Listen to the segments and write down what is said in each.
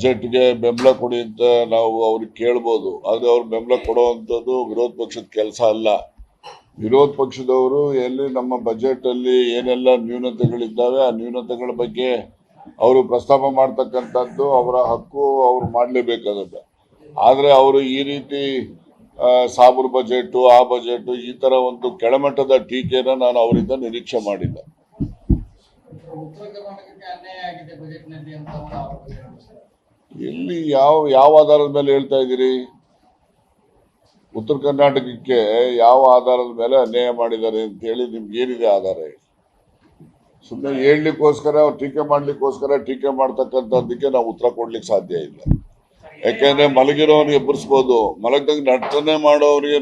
ಬಜೆಟ್ಗೆ ಬೆಂಬಲ ಕೊಡಿ ಅಂತ ನಾವು ಅವ್ರಿಗೆ ಕೇಳ್ಬೋದು. ಆದರೆ ಅವ್ರು ಬೆಂಬಲ ಕೊಡುವಂಥದ್ದು ವಿರೋಧ ಪಕ್ಷದ ಕೆಲಸ ಅಲ್ಲ. ವಿರೋಧ ಪಕ್ಷದವರು ಎಲ್ಲಿ ನಮ್ಮ ಬಜೆಟ್ ಅಲ್ಲಿ ಏನೆಲ್ಲ ನ್ಯೂನತೆಗಳಿದ್ದಾವೆ, ಆ ನ್ಯೂನತೆಗಳ ಬಗ್ಗೆ ಅವರು ಪ್ರಸ್ತಾಪ ಮಾಡ್ತಕ್ಕಂಥದ್ದು ಅವರ ಹಕ್ಕು ಅವ್ರು ಮಾಡಲೇಬೇಕಾಗುತ್ತೆ ಆದರೆ ಅವರು ಈ ರೀತಿ ಸಾಬರ್ ಬಜೆಟ್ ಆ ಬಜೆಟ್ ಈ ಥರ ಒಂದು ಕೆಳಮಟ್ಟದ ಟೀಕೆನ ನಾನು ಅವರಿಂದ ನಿರೀಕ್ಷೆ ಮಾಡಿಲ್ಲ. ಎಲ್ಲಿ ಯಾವ ಯಾವ ಆಧಾರದ ಮೇಲೆ ಹೇಳ್ತಾ ಇದ್ದೀರಿ? ಉತ್ತರ ಕರ್ನಾಟಕಕ್ಕೆ ಯಾವ ಆಧಾರದ ಮೇಲೆ ಅನ್ಯಾಯ ಮಾಡಿದ್ದಾರೆ ಅಂತ ಹೇಳಿ ನಿಮ್ಗೆ ಏನಿದೆ ಆಧಾರ? ಸುಮ್ಮನೆ ಹೇಳಲಿಕ್ಕೋಸ್ಕರ ಅವ್ರು ಟೀಕೆ ಮಾಡ್ಲಿಕ್ಕೋಸ್ಕರ ಟೀಕೆ ಮಾಡ್ತಕ್ಕಂಥದ್ದಕ್ಕೆ ನಾವು ಉತ್ತರ ಕೊಡ್ಲಿಕ್ಕೆ ಸಾಧ್ಯ ಇಲ್ಲ. ಯಾಕೆಂದ್ರೆ ಮಲಗಿರೋರಿಗೆ ಎಬ್ಬರಿಸ್ಬೋದು ಮಲಗ್ದಂಗೆ ನಟನೆ ಮಾಡೋರಿಗೆ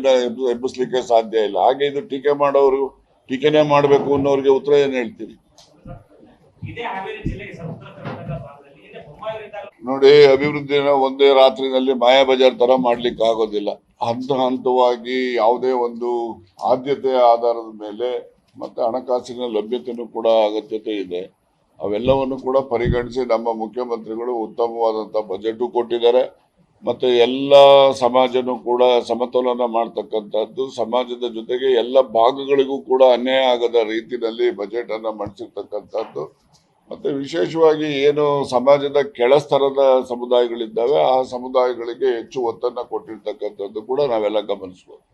ಎಬ್ಬಿಸ್ಲಿಕ್ಕೆ ಸಾಧ್ಯ ಇಲ್ಲ. ಹಾಗೆ ಇದು ಟೀಕೆ ಮಾಡೋರು ಟೀಕೆನೇ ಮಾಡಬೇಕು ಅನ್ನೋರಿಗೆ ಉತ್ತರ ಏನು ಹೇಳ್ತೀರಿ? ನೋಡಿ, ಅಭಿವೃದ್ಧಿನ ಒಂದೇ ರಾತ್ರಿನಲ್ಲಿ ಮಾಯಾ ಬಜಾರ್ ತರ ಮಾಡ್ಲಿಕ್ಕೆ ಆಗೋದಿಲ್ಲ. ಹಂತ ಹಂತವಾಗಿ ಯಾವುದೇ ಒಂದು ಆದ್ಯತೆ ಆಧಾರದ ಮೇಲೆ ಮತ್ತೆ ಹಣಕಾಸಿನ ಲಭ್ಯತೆನೂ ಕೂಡ ಅಗತ್ಯತೆ ಇದೆ. ಅವೆಲ್ಲವನ್ನು ಕೂಡ ಪರಿಗಣಿಸಿ ನಮ್ಮ ಮುಖ್ಯಮಂತ್ರಿಗಳು ಉತ್ತಮವಾದಂಥ ಬಜೆಟ್ ಕೊಟ್ಟಿದ್ದಾರೆ. ಮತ್ತೆ ಎಲ್ಲ ಸಮಾಜನೂ ಕೂಡ ಸಮತೋಲನ ಮಾಡ್ತಕ್ಕಂಥದ್ದು, ಸಮಾಜದ ಜೊತೆಗೆ ಎಲ್ಲ ಭಾಗಗಳಿಗೂ ಕೂಡ ಅನ್ಯಾಯ ಆಗದ ರೀತಿಯಲ್ಲಿ ಬಜೆಟ್ ಅನ್ನ ಮಂಡಿಸಿರ್ತಕ್ಕಂಥದ್ದು ಮತ್ತೆ ವಿಶೇಷವಾಗಿ ಏನು ಸಮಾಜದ ಕೆಳಸ್ತರದ ಸಮುದಾಯಗಳಿದ್ದಾವೆ ಆ ಸಮುದಾಯಗಳಿಗೆ ಹೆಚ್ಚು ಒತ್ತನ್ನ ಕೊಟ್ಟಿರ್ತಕ್ಕಂಥದ್ದು ಕೂಡ ನಾವೆಲ್ಲ ಗಮನಿಸ್ಬೋದು.